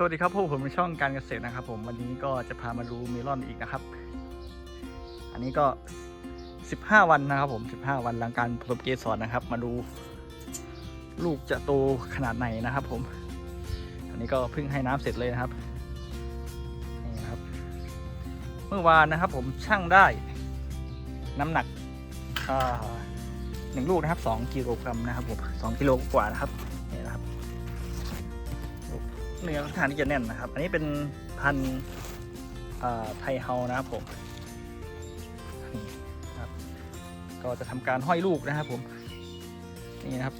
สวัสดีครับพวกผมในช่องการเกษตรนะครับ ผมวันนี้ก็จะพามาดูเมลอนอีกนะครับ อันนี้ก็ 15 วันนะครับ ผม 15 วันหลังการผสมเกสรนะครับ มาดูลูกจะโตขนาดไหนนะครับ ผม อันนี้ก็เพิ่งให้น้ำเสร็จเลยนะครับนี่นะครับ เมื่อวานนะครับ ผมช่างได้ น้ำหนักหนึ่งลูกนะครับ2กิโลกรัมนะครับผม2กิโลกว่านะครับ เนื้อค่อนข้างที่จะแน่นนะครับ อันนี้เป็นพันธุ์ไทยเฮานะครับผมครับก็จะทำการห้อยลูกนะครับผมนี่นะครับ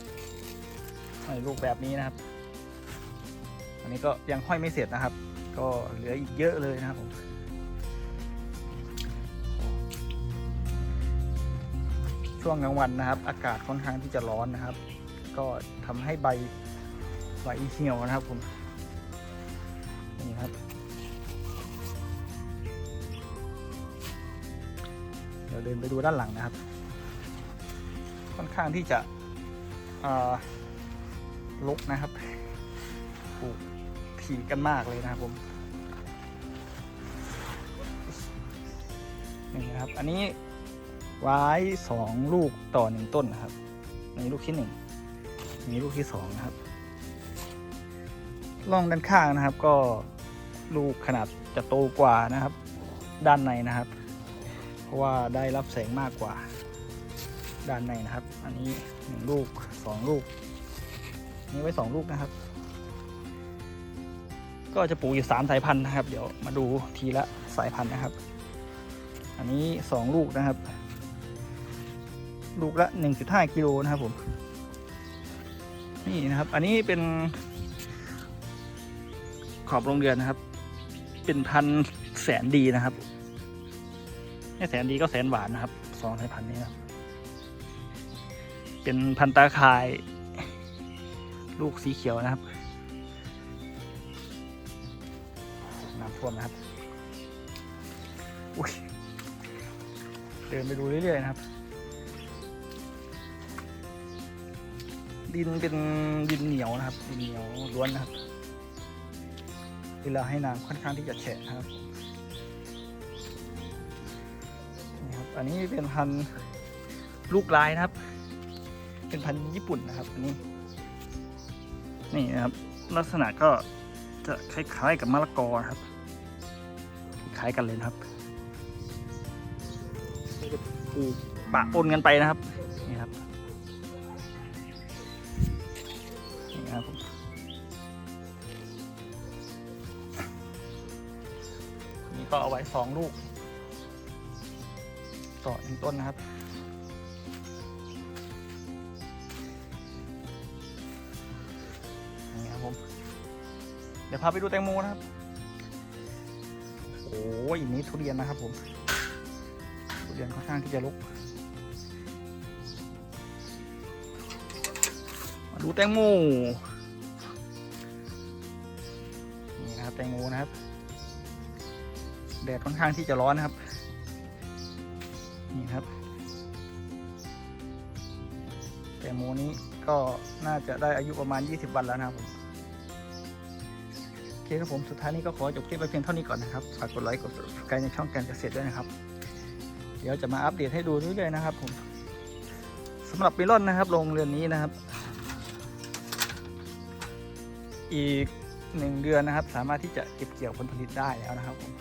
ห้อยลูกแบบนี้นะครับ อันนี้ก็ยังห้อยไม่เสร็จนะครับ ก็เหลืออีกเยอะเลยนะครับผมช่วงกลางวันนะครับ อากาศค่อนข้างที่จะร้อนนะครับ ก็ทำให้ใบใบเหี่ยวนะครับผม นี่ครับ เดี๋ยวเดินไปดูด้านหลังนะครับ ค่อนข้างที่จะลกนะครับปลูกถี่กันมากเลยนะครับผมนี่นะครับ อันนี้ไว้สองลูกต่อหนึ่งต้นนะครับอันนี้ลูกที่หนึ่งอันนี้ลูกที่สองนะครับ ร่องด้านข้างนะครับ ก็ลูกขนาดจะโตกว่านะครับ ด้านในนะครับ เพราะว่าได้รับแสงมากกว่า ด้านในนะครับ อันนี้หนึ่งลูกสองลูกนี่ไว้สองลูกนะครับ ก็จะปลูกอยู่สามสายพันธุ์นะครับ เดี๋ยวมาดูทีละสายพันธุ์นะครับ อันนี้สองลูกนะครับ ลูกละหนึ่งจุดห้ากิโลนะครับผมนี่นะครับ อันนี้เป็น ขอบโรงเรือนนะครับ เป็นพันแสนดีนะครับไม่แสนดีก็แสนหวานนะครับสองสายพันธุ์นี้นะครับ เป็นพันตาคาย ลูกสีเขียวนะครับน้ำท่วมนะครับอุ้ยเดินไปดูเรื่อยๆนะครับ ดินเป็นดินเหนียวนะครับ ดินเหนียวล้วนนะครับ เวลาให้น้ำค่อนข้างที่จะแฉะนะครับนี่ครับ อันนี้เป็นพันธุ์ลูกลายนะครับ เป็นพันธุ์ญี่ปุ่นนะครับอันนี้ นี่นะครับ ลักษณะก็จะคล้ายๆกับมะละกอครับ คล้ายกันเลยครับปลูกปะปนกันไปนะครับ นี่ก็เอาไว้สองลูก ต่อหนึ่งต้นนะครับ นี่ครับผม เดี๋ยวพาไปดูแตงโมนะครับ โอ้ยนี่ทุเรียนนะครับผม ทุเรียนค่อนข้างที่จะลุกมาดูแตงโมนี่นะครับแตงโมนะครับ แดดค่อนข้างที่จะร้อนนะครับ นี่ครับ แตงโมนี้ก็น่าจะได้อายุประมาณ 20 วันแล้วนะครับผมโอเคครับผมสุดท้ายนี้ก็ขอจบคลิปไปเพียงเท่านี้ก่อนนะครับฝากกดไลค์กด subscribe ในช่องการเกษตรด้วยนะครับ เดี๋ยวจะมาอัปเดตให้ดูเรื่อยๆนะครับผมสำหรับเมลอนนะครับโรงเรือนนี้นะครับ อีกหนึ่งเดือนนะครับ สามารถที่จะเก็บเกี่ยวผลผลิตได้แล้วนะครับผม